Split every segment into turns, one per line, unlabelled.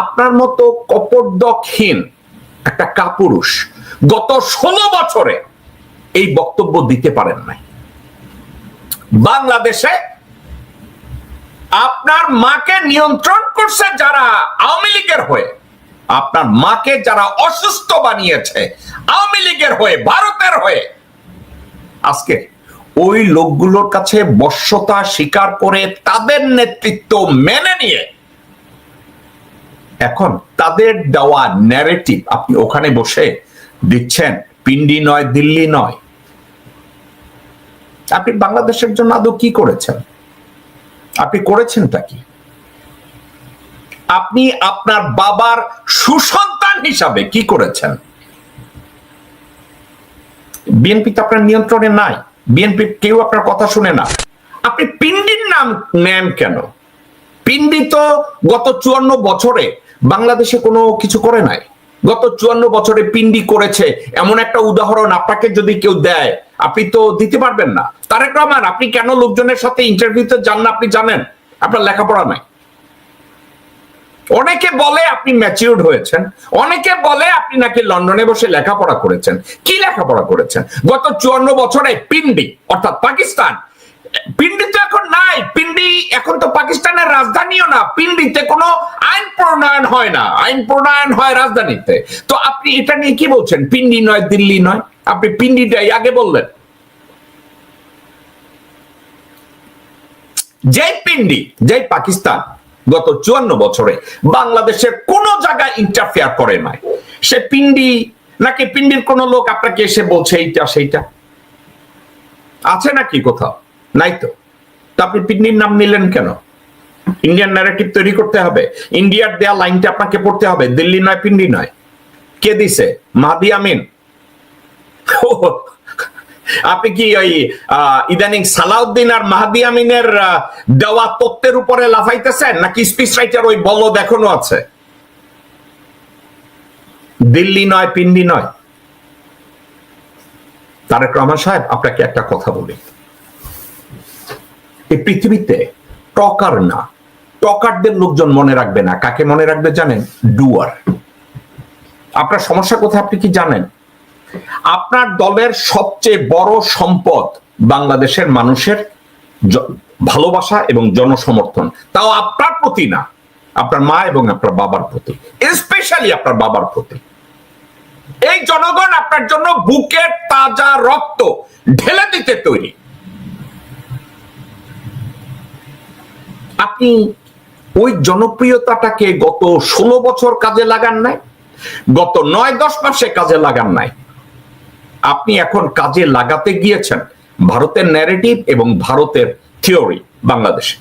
আপনার মতো কপর্দকহীন একটা কাপুরুষ গত ষোলো বছরে এই বক্তব্য দিতে পারেন নাই। বাংলাদেশে আপনার মাকে নিয়ন্ত্রণ করছে যারা আওয়ামী লীগের হয়ে, আপনার মাকে যারা অসুস্থ বানিয়েছে আওয়ামী লীগের হয়ে, ভারতের হয়ে। আজকে ওই লোকগুলোর কাছে বশ্যতা স্বীকার করে তাদের নেতৃত্ব মেনে নিয়ে এখন তাদের দেওয়া ন্যারেটিভ আপনি ওখানে বসে দিচ্ছেন, পিন্ডি নয়, দিল্লি নয়। আপনি বাংলাদেশের জন্য আদৌ কি করেছেন? আপনি করেছেনটা কি? আপনি আপনার বাবার সুসন্তান হিসাবে কি করেছেন? বিএনপি তো আপনার নিয়ন্ত্রণে নাই। বিএনপি কেউ আপনার কথা শুনে না। আপনি পিন্ডির নাম নেন কেন? পিন্ডি তো গত চুয়ান্ন বছরে বাংলাদেশে কোনো কিছু করে নাই। গত চুয়ান্ন বছরে পিন্ডি করেছে। এমন একটা উদাহরণ আপনাকে যদি কেউ দেয়, আপনি তো দিতে পারবেন না। তারেক রহমান, আপনি কেন লোকজনের সাথে ইন্টারভিউতে যান না? আপনি জানেন, আপনার লেখাপড়া নাই। অনেকে বলে আপনি ম্যাচিউরড হয়েছেন। অনেকে বলে আপনি নাকি লন্ডনে বসে লেখাপড়া করেছেন। কি লেখাপড়া করেছেন? গত চুয়ান্ন বছরে পিন্ডি, অর্থাৎ পাকিস্তান পিন্ডি তো এখন নাই। পিন্ডি এখন তো পাকিস্তানের রাজধানীও না। পিন্ডিতে কোনো আইন প্রণয়ন হয় না। আইন প্রণয়ন হয় রাজধানীতে। তো আপনি এটা নিয়ে কি বলছেন? পিন্ডি নয়, দিল্লি নয়? আপনি পিন্ডিটাই আগে বললেন। যে পিন্ডি যে পাকিস্তান গত চুয়ান্ন বছরে বাংলাদেশের কোন জায়গায় ইন্টারফেয়ার করে নাই। সে পিন্ডি নাকি পিন্ডির কোন লোক আপনাকে এসে বলছে এইটা, সেইটা? আছে নাকি কোথাও? নাই তো তা আপনি পিন্ডির নাম নিলেন কেন? ইন্ডিয়ান ন্যারেটিভ তৈরি করতে হবে। ইন্ডিয়ার দেয়া লাইনটা আপনাকে পড়তে হবে। দিল্লি নয়, পিন্ডি নয়। কে দিছে? মাহাদি আমিন। আপনি কি ওই ইদানিং সালাউদ্দিন আর মাহাদি আমিনের দেওয়া তত্ত্বের উপরে লাফাইতেছেন? নাকি স্পিচ রাইটার ওই বল এখনও আছে? দিল্লি নয়, পিন্ডি নয়। তারেক রহমান সাহেব, আপনাকে একটা কথা বলি। এই পৃথিবীতে টকার না। টকারদের লোকজন মনে রাখবে না। কাকে মনে রাখবে জানেন? ডুয়ার। আপনার সমস্যা কোথায় আপনি কি জানেন? আপনার দলের সবচেয়ে বড় সম্পদ বাংলাদেশের মানুষের ভালোবাসা এবং জনসমর্থন। তাও আপনার প্রতি না। আপনার মা এবং আপনার বাবার প্রতি। স্পেশালি আপনার বাবার প্রতি। এই জনগণ আপনার জন্য বুকের তাজা রক্ত ঢেলে দিতে তৈরি। আপনি ওই জনপ্রিয়তাটাকে গত ষোলো বছর কাজে লাগান নাই, গত নয়, দশ মাসে কাজে লাগান নাই। আপনি এখন কাজে লাগাতে গিয়েছেন ভারতের ন্যারেটিভ এবং ভারতের থিওরি বাংলাদেশে।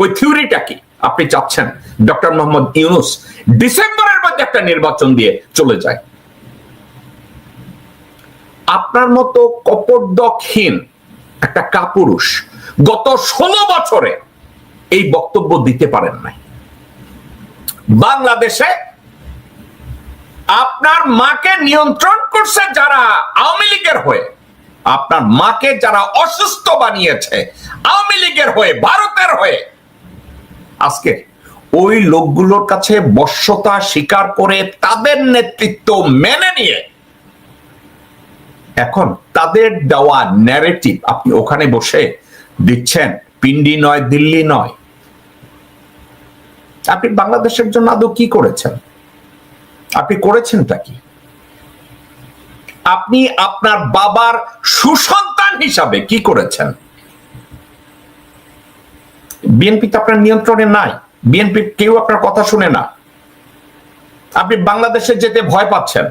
ওই থিওরিটা কি? আপনি চাচ্ছেন ডক্টর মোহাম্মদ ইউনুস ডিসেম্বরের মধ্যে একটা নির্বাচন দিয়ে চলে যায়। আপনার মতো কপর্দকহীন একটা কাপুরুষ গত ষোলো বছরে এই বক্তব্য দিতে পারেন নাই। বাংলাদেশে আপনার মাকে নিয়ন্ত্রণ করছে যারা আওয়ামী লীগের হয়ে, আপনার মাকে যারা অসুস্থ বানিয়েছে আওয়ামী লীগের হয়ে, ভারতের হয়ে। আজকে ওই লোকগুলোর কাছে বশ্যতা স্বীকার করে তাদের নেতৃত্ব মেনে নিয়ে এখন তাদের দেওয়া ন্যারেটিভ আপনি ওখানে বসে দিচ্ছেন, পিন্ডি নয়, দিল্লি নয় আপনি বাংলাদেশের জন্য আদৌ কি করেছেন? আপনি করেছেনটা কি? আপনি আপনার বাবার সুসন্তান হিসাবে কি করেছেন? বিএনপি তো আপনার নিয়ন্ত্রণে নাই। বিএনপি কেউ আপনার কথা শুনে না। আপনি বাংলাদেশে যেতে ভয় পাচ্ছেন।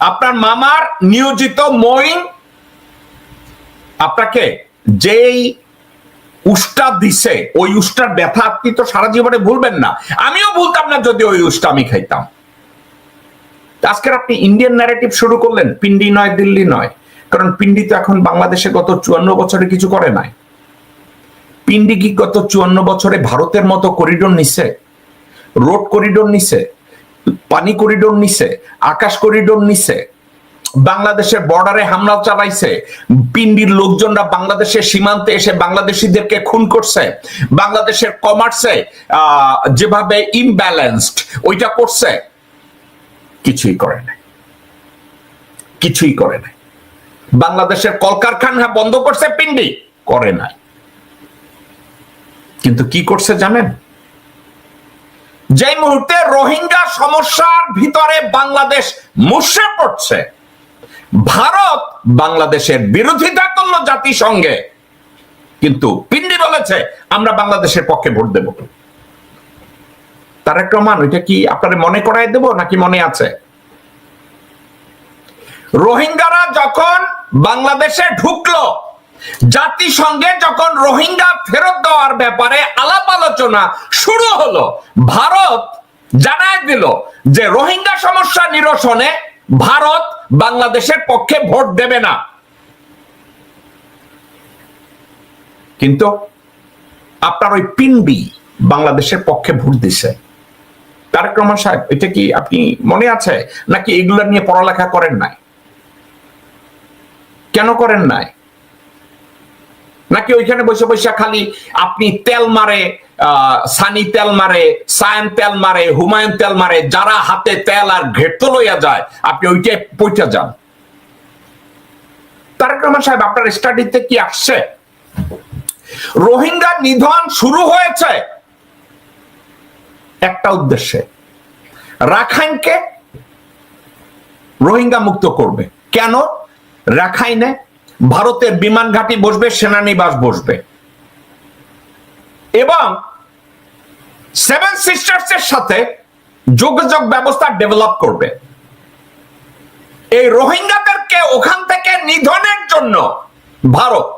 আপনার মামার নিয়োজিত মইন আপনাকে যেই উষ্টা দিছে, ওই উষ্টার ব্যথা আপনি তো সারা জীবনে ভুলবেন না। আমিও ভুলতাম না যদি ওই উষ্টা আমি খাইতাম। আজকের আপনি ইন্ডিয়ান ন্যারেটিভ শুরু করলেন, পিন্ডি নয়, দিল্লি নয়। কারণ পিন্ডি তো এখন বাংলাদেশে গত চুয়ান্ন বছরে কিছু করে নাই। পিন্ডি কি গত চুয়ান্ন বছরে ভারতের মতো করিডোর নিছে? রোড করিডোর নিছে? পানি করিডোর নিছে? আকাশ করিডোর নিছে? বাংলাদেশের বর্ডারে হামলা চালাইছে। পিন্ডির লোকজনরা বাংলাদেশের সীমান্তে এসে বাংলাদেশিদেরকে খুন করছে। বাংলাদেশের কমার্সে যেভাবে ইমব্যালেন্সড ওইটা করছে, কিছুই করে নাই। কিছুই করে নাই। বাংলাদেশের কলকারখানা বন্ধ করছে পিন্ডি, করে নাই। কিন্তু কি করছে জানেন? যে মুহূর্তে রোহিঙ্গা সমস্যার ভিতরে বাংলাদেশ মুশড়ে পড়ছে ভারত বাংলাদেশের বিরোধিতা করল জাতিসংঘে। কিন্তু পিন্ডি বলেছে, আমরা বাংলাদেশের পক্ষে ভোট দেব। তারেক রহমান, ওইটা কি আপনার মনে করাই দেব নাকি মনে আছে? রোহিঙ্গারা যখন বাংলাদেশে ঢুকলো, জাতিসংঘে যখন রোহিঙ্গা ফেরত দেওয়ার ব্যাপারে আলাপ আলোচনা শুরু হলো, ভারত জানায় দিল যে রোহিঙ্গা সমস্যা নিরসনে ভারত বাংলাদেশের পক্ষে ভোট দেবে না। কিন্তু আপনার ওই পিনবি বাংলাদেশের পক্ষে ভোট দিছে। তারেক রহমান সাহেব, এটা কি আপনি মনে আছে? নাকি এগুলা নিয়ে পড়ালেখা করেন নাই? কেন করেন নাই? নাকি ওইখানে বসে বসে খালি আপনি তেল মারে সানি তেল মারে, সায়ন তেল মারে, হুমায়ুন তেল মারে, যারা হাতে তেল আর ঘেটতো লইয়া যায়, আপনি ওইটাই পইটা যান। রহমান সাহেব, আপনার স্টাডিতে কি আসছে? রোহিঙ্গা নিধন শুরু হয়েছে। একটা উদ্দেশ্যে, রাখাইনকে রোহিঙ্গা মুক্ত করবে। কেন? রাখাইনে ভারতের বিমান ঘাঁটি বসবে, সেনানিবাস বসবে। এবং সেভেন সিস্টার্স এর সাথে যোগাযোগ ব্যবস্থা ডেভেলপ করবে। এই রোহিঙ্গাদেরকে ওখান থেকে নিধনের জন্য ভারত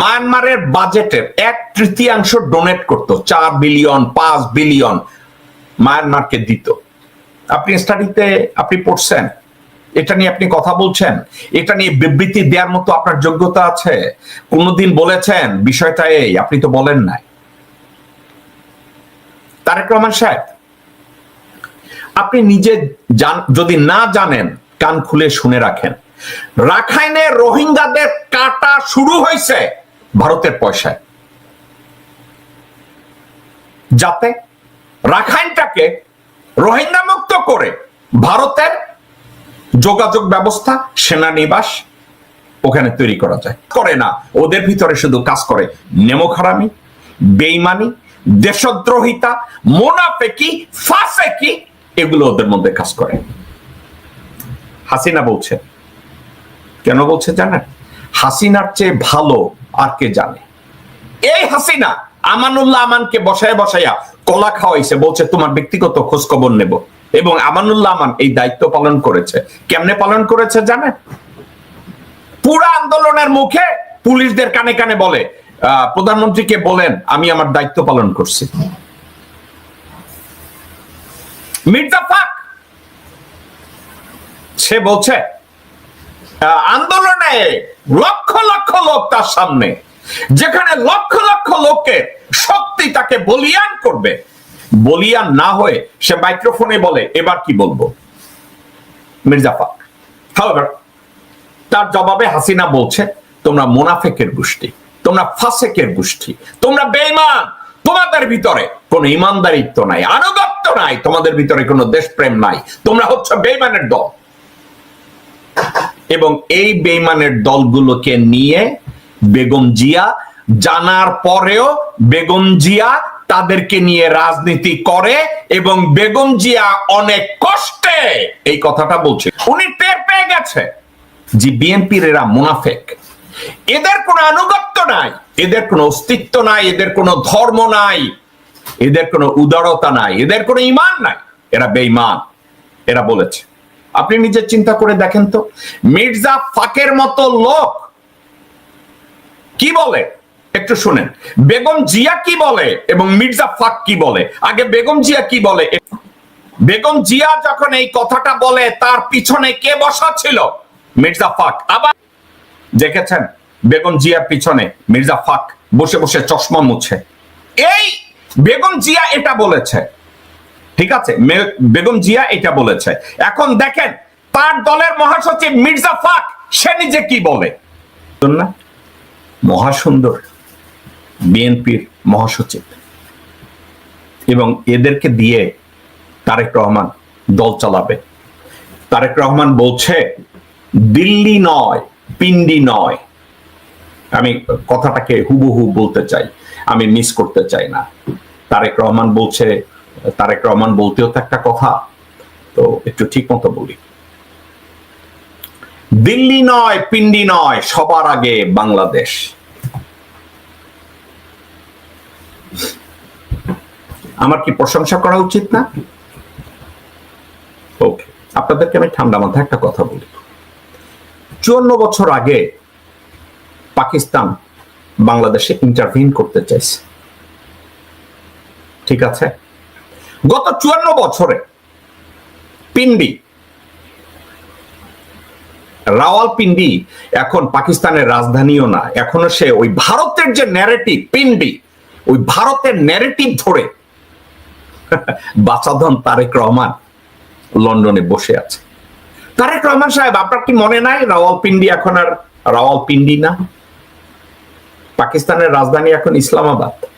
মায়ানমারের বাজেটের এক তৃতীয়াংশ ডোনেট করত, চার বিলিয়ন পাঁচ বিলিয়ন মায়ানমারকে দিত। আপনি স্টাডিতে আপনি পড়ছেন? এটা নিয়ে আপনি কথা বলছেন, এটা নিয়ে বিবৃতি দেওয়ার মতো আপনার যোগ্যতা আছে। কোনদিন বলেছেন, বিষয়টা এই, আপনি তো বলেন নাই। তারেক রহমান সাহেব, আপনি নিজে যদি না জানেন, কান খুলে শুনে রাখেন। রাখাইনে রোহিঙ্গাদের কাটা শুরু হয়েছে ভারতের পয়সায়। যাতে রাখাইনটাকে রোহিঙ্গা মুক্ত করে ভারতের যোগাযোগ ব্যবস্থা, সেনানিবাস ওখানে তৈরি করা যায়। করে না, ওদের ভিতরে শুধু কাজ করে নেমোখারামি বেইমানি, দেশদ্রোহিতা মোনাফেকি ফাসেকি এগুলো ওদের মধ্যে কাজ করে। হাসিনা বলছে কেন বলছে জানেন? হাসিনার চেয়ে ভালো আর কে জানে? এই হাসিনা আমানুল্লাহ আমানকে বসায় বসাইয়া কলা খাওয়াইছে, বলছে, তোমার ব্যক্তিগত খোঁজ খবর নেব। এবং আমানুল্লাহ আমান এই দায়িত্ব পালন করেছে। কেমনে পালন করেছে জানেন? পুরা আন্দোলনের মুখে পুলিশদের কানে কানে বলে প্রধানমন্ত্রীকে বলেন, আমি আমার দায়িত্ব পালন করছি। সে বলছে আন্দোলনে লক্ষ লক্ষ লোক তার সামনে, যেখানে লক্ষ লক্ষ লোকের শক্তি তাকে বলিয়ান করবে বলিয়ান না হয়ে সে মাইক্রোফোনে বলে এবার কি বলব? মির্জা ফাক However, তার জবাবে হাসিনা বলছে তোমরা মোনাফেকের গোষ্ঠী তোমরা ফাসেকের গোষ্ঠী তোমরা বেঈমান তোমাদের ভিতরে কোনো ইমানদারিত্ব নাই আনুগত্য নাই তোমাদের ভিতরে কোনো দেশপ্রেম নাই তোমরা হচ্ছে বেঈমানের দল। এবং এই বেঈমানের দলগুলোকে নিয়ে বেগম জিয়া জানার পরেও বেগম জিয়া তাদেরকে নিয়ে রাজনীতি করে এবং বেগম জিয়া অনেক কষ্টে এই কথাটা বলছে। উনি টের পেয়ে গেছে যে বিএনপির এরা মুনাফেক। এদের কোনো আনুগত্য নাই, এদের কোনো অস্তিত্ব নাই, এদের কোনো ধর্ম নাই, এদের কোনো উদারতা নাই, এদের কোনো ইমান নাই। এরা বেইমান এরা বলেছে। আপনি নিজে চিন্তা করে দেখেন তো, মির্জা ফাকের মতো লোক কি বলে? একটু শুনেন। বেগম জিয়া কি বলে এবং মির্জা ফাক কি বলে? আগে বেগম জিয়া কি বলে? বেগম জিয়া যখন এই কথাটা বলে, তার পিছনে কে বসা ছিল? মির্জা ফাক। আবার দেখেছেন, বেগম জিয়ার পিছনে মির্জা ফাক বসে বসে চশমা মুছে। এই বেগম জিয়া এটা বলেছে। ঠিক আছে? বেগম জিয়া এটা বলেছে। এখন দেখেন, তার দলের মহাসচিব মির্জা ফাক, সে নিজে কি বলে? না। মহাসুন্দর বিএনপির মহাসচিব। এবং এদেরকে দিয়ে তারেক রহমান দল চালাবে। তারেক রহমান বলছে, দিল্লি নয়, পিন্ডি নয়। আমি কথাটাকে হুবহু বলতে চাই, আমি মিস করতে চাই না। তারেক রহমান বলছে, তারেক রহমান বলতেও তো একটা কথা, তো একটু ঠিক মতো বলি। দিল্লি নয়, পিন্ডি নয়, সবার আগে বাংলাদেশ। আমার কি প্রশংসা করা উচিত না? ওকে আপনাদেরকে আমি ঠান্ডা মাথায় একটা কথা বলি। চুয়ান্ন বছর আগে পাকিস্তান বাংলাদেশে ইন্টারভিন করতে চাইছে। ঠিক আছে? গত চুয়ান্ন বছরে পিন্ডি, রাওয়ালপিন্ডি এখন পাকিস্তানের রাজধানীও না। এখনও সে ওই ভারতের যে ন্যারেটিভ পিন্ডি, ওই ভারতের ন্যারেটিভ ধরে বাচাধন তারেক রহমান লন্ডনে বসে আছে। তারেক রহমান সাহেব, আপনার কি মনে নাই? রাওয়ালপিন্ডি এখন আর, রাওয়ালপিন্ডি না? পাকিস্তানের রাজধানী এখন ইসলামাবাদ।